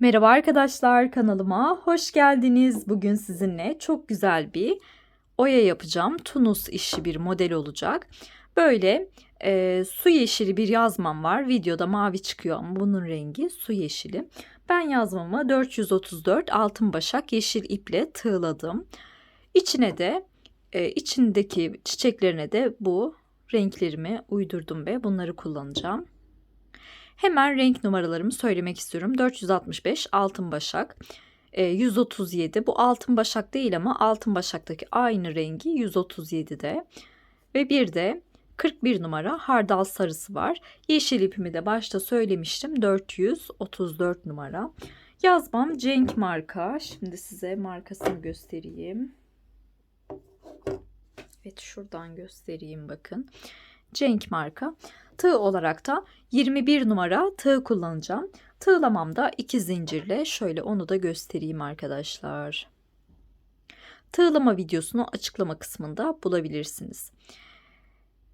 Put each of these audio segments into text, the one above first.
Merhaba arkadaşlar kanalıma hoş geldiniz. Bugün sizinle çok güzel bir oya yapacağım. Tunus işi bir model olacak. Böyle e, su yeşili bir yazmam var. Videoda mavi çıkıyor ama bunun rengi su yeşili. Ben yazmamı 434 altın başak yeşil iple tığladım. İçine de e, içindeki çiçeklerine de bu renklerimi uydurdum ve bunları kullanacağım. Hemen renk numaralarımı söylemek istiyorum. 465 altın başak. 137 bu altın başak değil ama altın başaktaki aynı rengi 137'de. Ve bir de 41 numara hardal sarısı var. Yeşil ipimi de başta söylemiştim. 434 numara. Yazmam Cenk marka. Şimdi size markasını göstereyim. Evet şuradan göstereyim bakın. Cenk marka. Tığ olarak da 21 numara tığ kullanacağım. Tığlamamda iki zincirle şöyle onu da göstereyim arkadaşlar. Tığlama videosunu açıklama kısmında bulabilirsiniz.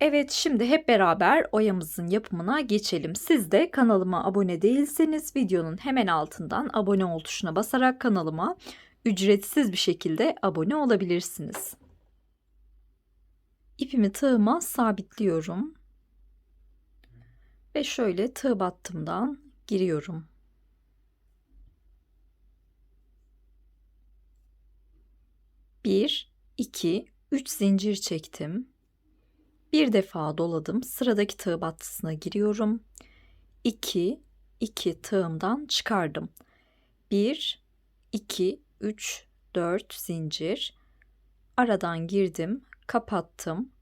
Evet şimdi hep beraber oyamızın yapımına geçelim. Siz de kanalıma abone değilseniz videonun hemen altından abone ol tuşuna basarak kanalıma ücretsiz bir şekilde abone olabilirsiniz. İpimi tığıma sabitliyorum. Ve şöyle tığ battımdan giriyorum. Bir, iki, üç zincir çektim. Bir defa doladım. Sıradaki tığ battısına giriyorum. 2 2 tığımdan çıkardım. 1 2 3 4 zincir. Aradan girdim, kapattım.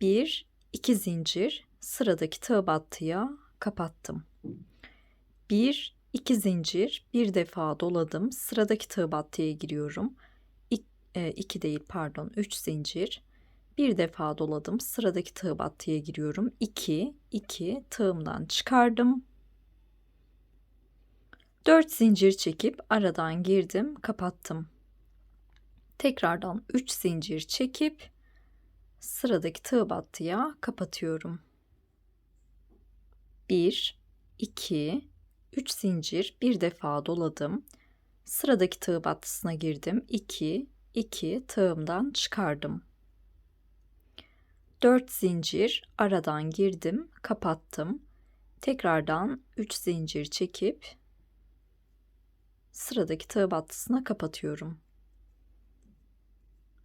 1 2 zincir sıradaki tığ battıya kapattım. 1 2 zincir bir defa doladım. Sıradaki tığ battıya giriyorum. 2 e, değil pardon 3 zincir bir defa doladım. Sıradaki tığ battıya giriyorum. 2 2 tığımdan çıkardım. 4 zincir çekip aradan girdim, kapattım. Tekrardan 3 zincir çekip sıradaki tığ battıya kapatıyorum. 1 2 3 zincir bir defa doladım. Sıradaki tığ battısına girdim. 2 2 tığımdan çıkardım. 4 zincir aradan girdim, kapattım. Tekrardan 3 zincir çekip sıradaki tığ battısına kapatıyorum.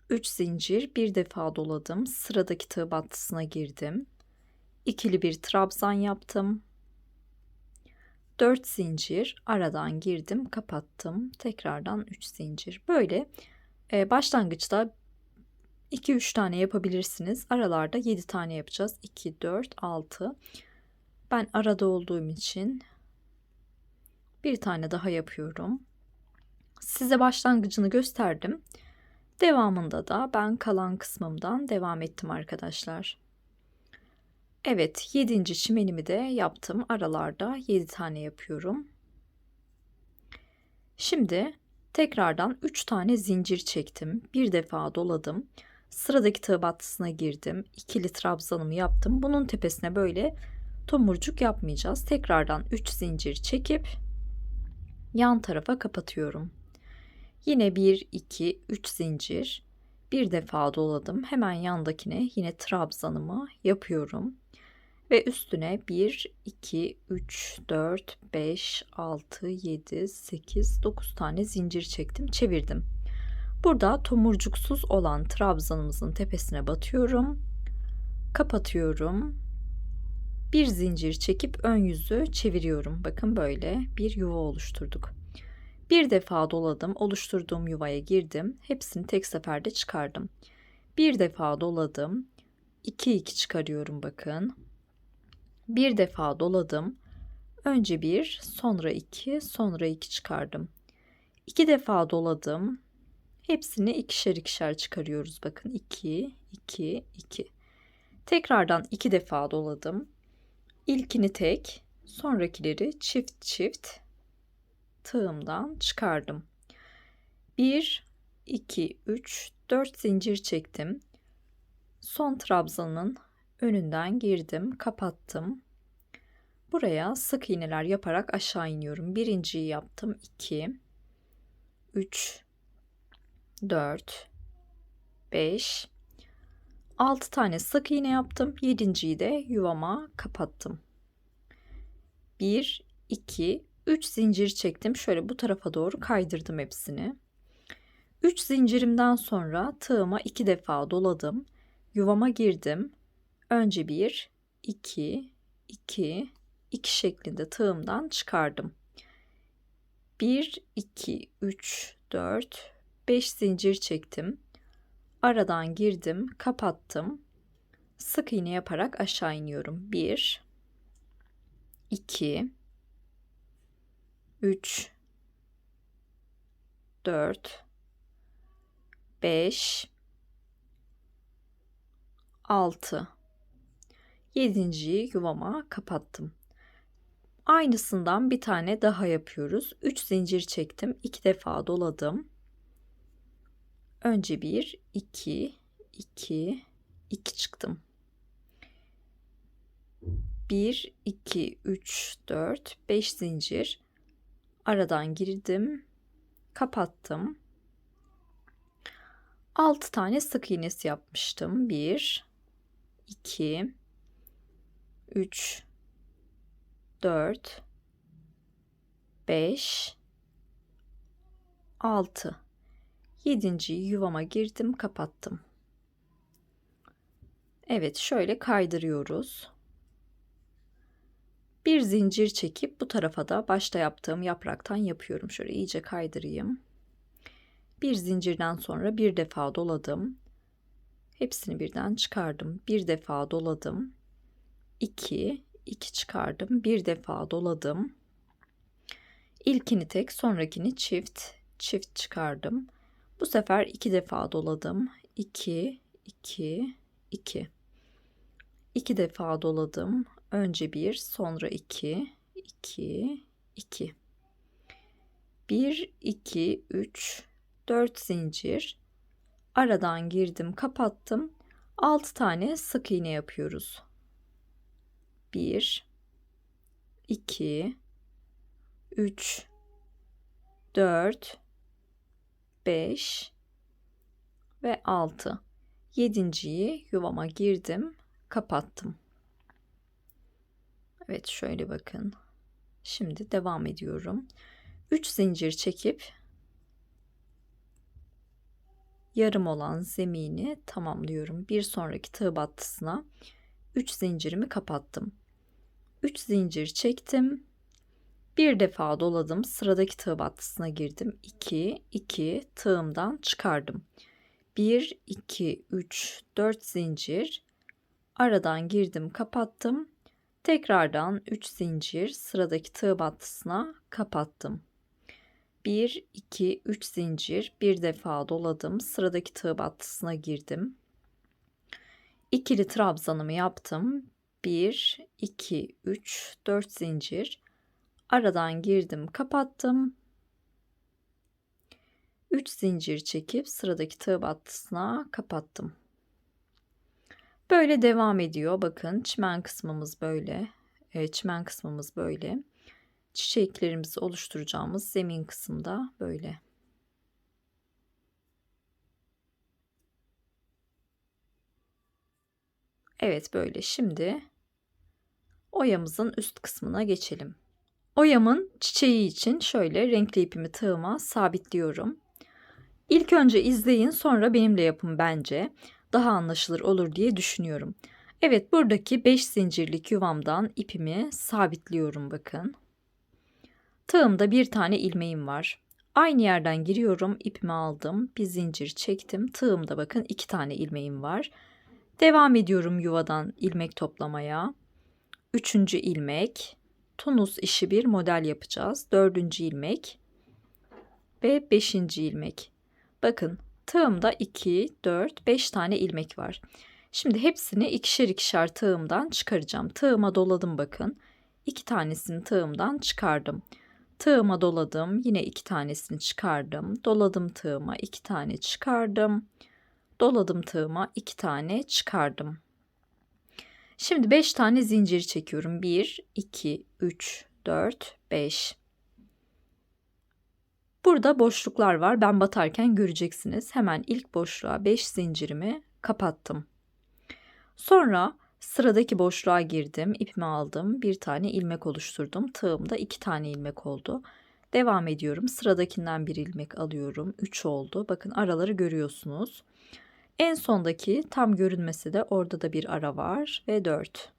3 zincir bir defa doladım. Sıradaki tığ battısına girdim. İkili bir trabzan yaptım. 4 zincir aradan girdim, kapattım. Tekrardan 3 zincir. Böyle e, başlangıçta 2-3 tane yapabilirsiniz. Aralarda 7 tane yapacağız. 2, 4, 6. Ben arada olduğum için bir tane daha yapıyorum. Size başlangıcını gösterdim. Devamında da ben kalan kısmımdan devam ettim arkadaşlar. Evet 7. çimenimi de yaptım. Aralarda 7 tane yapıyorum. Şimdi tekrardan 3 tane zincir çektim. Bir defa doladım. Sıradaki tığ battısına girdim. İkili trabzanımı yaptım. Bunun tepesine böyle tomurcuk yapmayacağız. Tekrardan 3 zincir çekip yan tarafa kapatıyorum. Yine 1 2 3 zincir bir defa doladım. Hemen yandakine yine trabzanımı yapıyorum. Ve üstüne 1, 2, 3, 4, 5, 6, 7, 8, 9 tane zincir çektim. Çevirdim. Burada tomurcuksuz olan trabzanımızın tepesine batıyorum. Kapatıyorum. Bir zincir çekip ön yüzü çeviriyorum. Bakın böyle bir yuva oluşturduk. Bir defa doladım. Oluşturduğum yuvaya girdim. Hepsini tek seferde çıkardım. Bir defa doladım. 2 2 çıkarıyorum bakın. Bir defa doladım. Önce bir, sonra iki, sonra iki çıkardım. İki defa doladım. Hepsini ikişer ikişer çıkarıyoruz. Bakın 2, 2, 2. Tekrardan iki defa doladım. İlkini tek, sonrakileri çift çift tığımdan çıkardım. 1, 2, 3, 4 zincir çektim. Son trabzanın önünden girdim, kapattım. Buraya sık iğneler yaparak aşağı iniyorum. Birinciyi yaptım. 2 3 4 5 6 tane sık iğne yaptım. Yedinciyi de yuvama kapattım. 1 2 3 zincir çektim. Şöyle bu tarafa doğru kaydırdım hepsini. 3 zincirimden sonra tığıma 2 defa doladım. Yuvama girdim. Önce 1 2 2 2 şeklinde tığımdan çıkardım. 1 2 3 4 5 zincir çektim. Aradan girdim, kapattım. Sık iğne yaparak aşağı iniyorum. 1 2 3 4 5 6 7. yuvama kapattım. Aynısından bir tane daha yapıyoruz. 3 zincir çektim. 2 defa doladım. Önce 1 2 2 2 çıktım. 1 2 3 4 5 zincir aradan girdim. Kapattım. 6 tane sık iğnesi yapmıştım. 1 2 3 4 5 6 7. yuvama girdim, kapattım. Evet, şöyle kaydırıyoruz. Bir zincir çekip bu tarafa da başta yaptığım yapraktan yapıyorum. Şöyle iyice kaydırayım. Bir zincirden sonra bir defa doladım. Hepsini birden çıkardım. Bir defa doladım. 2, 2 çıkardım. Bir defa doladım. İlkini tek, sonrakini çift, çift çıkardım. Bu sefer iki defa doladım. 2, 2, 2. 2 defa doladım. Önce bir, sonra 2, 2, 2. 1, 2, 3, 4 zincir. Aradan girdim, kapattım. 6 tane sık iğne yapıyoruz. 1 2 3 4 5 ve 6. Yedinciyi yuvama girdim, kapattım. Evet şöyle bakın. Şimdi devam ediyorum. 3 zincir çekip yarım olan zemini tamamlıyorum. Bir sonraki tığ battısına 3 zincirimi kapattım. 3 zincir çektim. Bir defa doladım. Sıradaki tığ battısına girdim. 2 2 tığımdan çıkardım. 1 2 3 4 zincir aradan girdim, kapattım. Tekrardan 3 zincir sıradaki tığ battısına kapattım. 1 2 3 zincir bir defa doladım. Sıradaki tığ battısına girdim. İkili trabzanımı yaptım. 1 2 3 4 zincir. Aradan girdim kapattım. 3 zincir çekip sıradaki tığ battısına kapattım. Böyle devam ediyor. Bakın çimen kısmımız böyle. E, çimen kısmımız böyle. Çiçeklerimizi oluşturacağımız zemin kısımda böyle. Evet böyle. Şimdi oyamızın üst kısmına geçelim. Oyamın çiçeği için şöyle renkli ipimi tığıma sabitliyorum. İlk önce izleyin sonra benimle yapın bence. Daha anlaşılır olur diye düşünüyorum. Evet buradaki 5 zincirlik yuvamdan ipimi sabitliyorum bakın. Tığımda bir tane ilmeğim var. Aynı yerden giriyorum ipimi aldım bir zincir çektim. Tığımda bakın iki tane ilmeğim var. Devam ediyorum yuvadan ilmek toplamaya. Üçüncü ilmek Tunus işi bir model yapacağız. Dördüncü ilmek ve beşinci ilmek. Bakın tığımda 2, 4, 5 tane ilmek var. Şimdi hepsini ikişer ikişer tığımdan çıkaracağım. Tığıma doladım bakın. İki tanesini tığımdan çıkardım. Tığıma doladım. Yine iki tanesini çıkardım. Doladım tığıma iki tane çıkardım. Doladım tığıma iki tane çıkardım. Şimdi 5 tane zincir çekiyorum. 1, 2, 3, 4, 5. Burada boşluklar var. Ben batarken göreceksiniz. Hemen ilk boşluğa 5 zincirimi kapattım. Sonra sıradaki boşluğa girdim. ipimi aldım. Bir tane ilmek oluşturdum. Tığımda 2 tane ilmek oldu. Devam ediyorum. Sıradakinden bir ilmek alıyorum. 3 oldu. Bakın araları görüyorsunuz. En sondaki tam görünmesi de orada da bir ara var ve 4.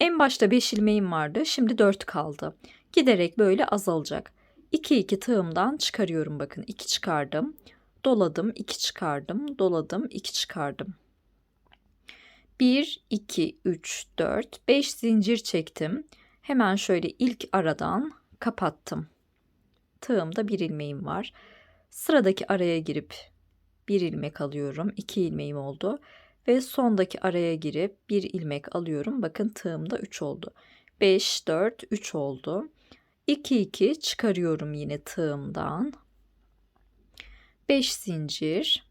En başta 5 ilmeğim vardı. Şimdi 4 kaldı. Giderek böyle azalacak. 2 2 tığımdan çıkarıyorum bakın. 2 çıkardım. Doladım, 2 çıkardım. Doladım, 2 çıkardım. 1 2 3 4 5 zincir çektim. Hemen şöyle ilk aradan kapattım. Tığımda bir ilmeğim var. Sıradaki araya girip bir ilmek alıyorum. 2 ilmeğim oldu. Ve sondaki araya girip bir ilmek alıyorum. Bakın tığımda 3 oldu. 5, 4, 3 oldu. 2, 2 çıkarıyorum yine tığımdan. 5 zincir.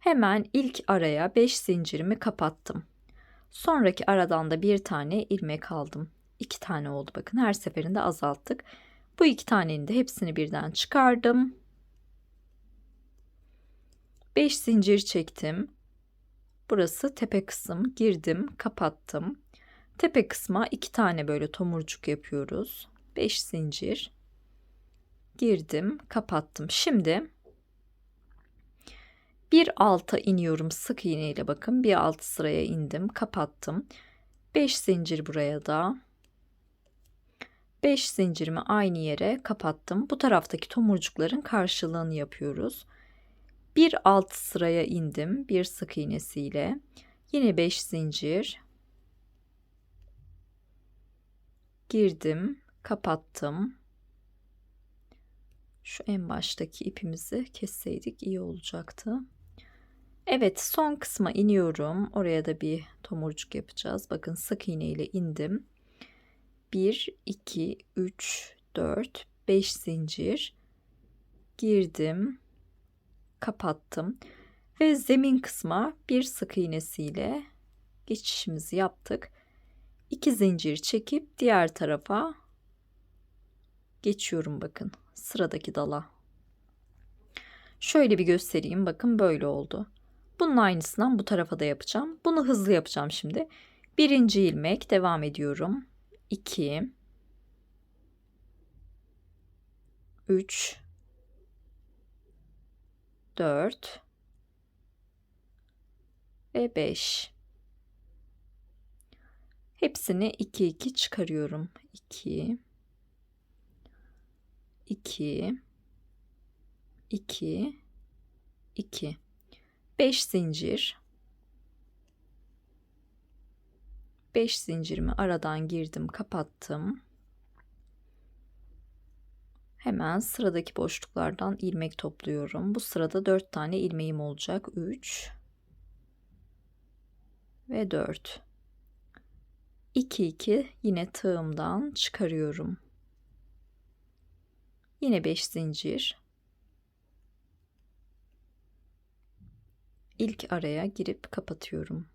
Hemen ilk araya 5 zincirimi kapattım. Sonraki aradan da bir tane ilmek aldım. 2 tane oldu bakın her seferinde azalttık. Bu iki tanenin de hepsini birden çıkardım. 5 zincir çektim. Burası tepe kısım. Girdim, kapattım. Tepe kısma iki tane böyle tomurcuk yapıyoruz. 5 zincir. Girdim, kapattım. Şimdi bir alta iniyorum sık iğne ile bakın. Bir alt sıraya indim, kapattım. 5 zincir buraya da. 5 zincirimi aynı yere kapattım. Bu taraftaki tomurcukların karşılığını yapıyoruz. Bir alt sıraya indim bir sık iğnesiyle. Yine 5 zincir. Girdim, kapattım. Şu en baştaki ipimizi kesseydik iyi olacaktı. Evet, son kısma iniyorum. Oraya da bir tomurcuk yapacağız. Bakın sık iğne ile indim. 1 2 3 4 5 zincir girdim kapattım ve zemin kısma bir sık iğnesiyle geçişimizi yaptık. 2 zincir çekip diğer tarafa geçiyorum bakın sıradaki dala. Şöyle bir göstereyim bakın böyle oldu. Bunun aynısından bu tarafa da yapacağım. Bunu hızlı yapacağım şimdi. Birinci ilmek devam ediyorum. 2 3 4 ve 5 hepsini 2 2 çıkarıyorum. 2 2 2 2 5 zincir. 5 zincirimi aradan girdim kapattım hemen sıradaki boşluklardan ilmek topluyorum. Bu sırada 4 tane ilmeğim olacak. 3 ve 4 2 2 yine tığımdan çıkarıyorum. Yine 5 zincir. İlk araya girip kapatıyorum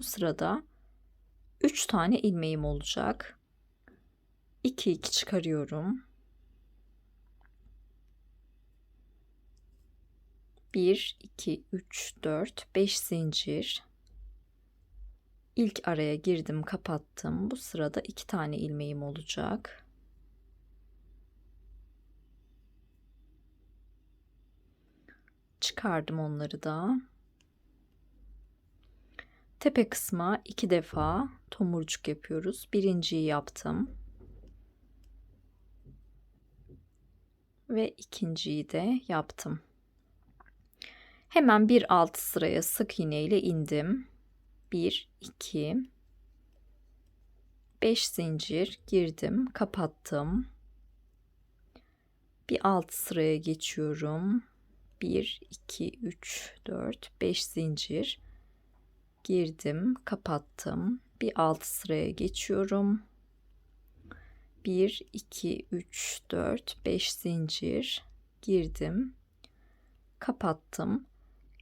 Bu sırada 3 tane ilmeğim olacak. 2 2 çıkarıyorum. 1 2 3 4 5 zincir. İlk araya girdim, kapattım. Bu sırada 2 tane ilmeğim olacak. Çıkardım onları da. Tepe kısma iki defa tomurcuk yapıyoruz. Birinciyi yaptım. Ve ikinciyi de yaptım. Hemen bir alt sıraya sık iğne ile indim. 1 2 5 zincir girdim, kapattım. Bir alt sıraya geçiyorum. 1 2 3 4 5 zincir girdim, kapattım. Bir alt sıraya geçiyorum. 1, 2, 3, 4, 5 zincir girdim. Kapattım.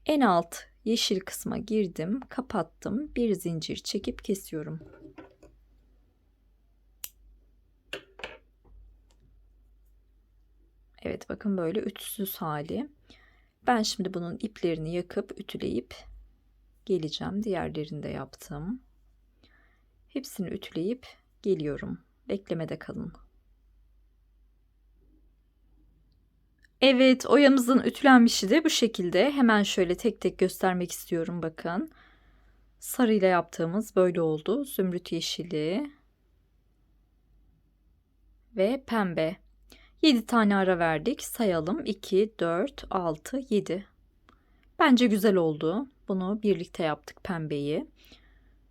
En alt yeşil kısma girdim. Kapattım. Bir zincir çekip kesiyorum. Evet bakın böyle ütüsüz hali. Ben şimdi bunun iplerini yakıp ütüleyip geleceğim. Diğerlerini de yaptım. Hepsini ütüleyip geliyorum. Beklemede kalın. Evet, oyamızın ütülenmişi de bu şekilde. Hemen şöyle tek tek göstermek istiyorum bakın. Sarıyla yaptığımız böyle oldu. Zümrüt yeşili ve pembe. 7 tane ara verdik. Sayalım. 2, 4, 6, 7. Bence güzel oldu. Bunu birlikte yaptık pembeyi.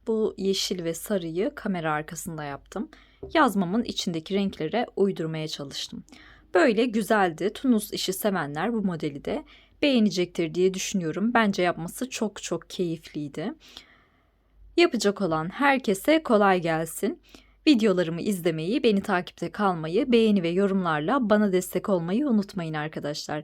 Bu yeşil ve sarıyı kamera arkasında yaptım. Yazmamın içindeki renklere uydurmaya çalıştım. Böyle güzeldi. Tunus işi sevenler bu modeli de beğenecektir diye düşünüyorum. Bence yapması çok çok keyifliydi. Yapacak olan herkese kolay gelsin. Videolarımı izlemeyi, beni takipte kalmayı, beğeni ve yorumlarla bana destek olmayı unutmayın arkadaşlar.